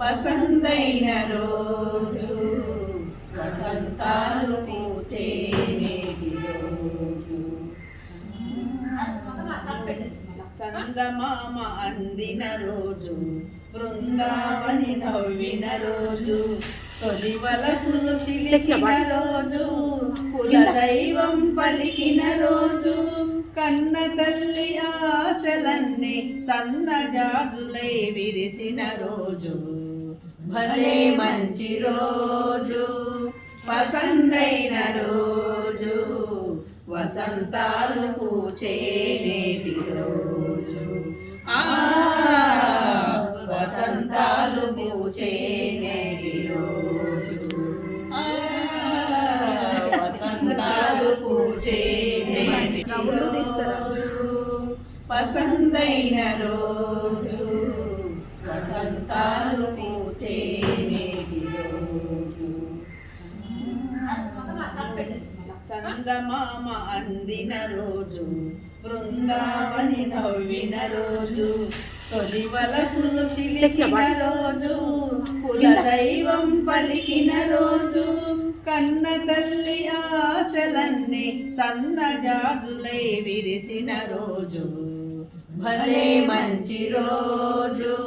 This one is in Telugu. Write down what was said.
పసందైన రోజు? వసంతాలు పూసే రోజు. చందమామ అందిన రోజు. బృందావని నవ్విన రోజు. తొలి వలపులు చిలికిన రోజు. కుల దైవం పలికిన రోజు. కన్న తల్లి ఆశలన్నీ సన్నజాజులై విరిసిన రోజు. భలే మంచి రోజు. పసందైన రోజు. వసంతాలు పూచే నేటి రోజు. ఆ వసంతాలు పూచే నేటి రోజు. ఆ వసంతాలు పూచే నేటి. రోజు. పసందైన రోజు వసంతాలు పూసే నేటి రోజు. చందమామ అందిన రోజు బృందావని నవ్విన రోజు తొలి వలపులు చిలికిన రోజు కుల దైవం పలికిన రోజు కన్న తల్లి ఆశలన్నీ సన్నజాజులై విరిసిన రోజు. భలే మంచి రోజు.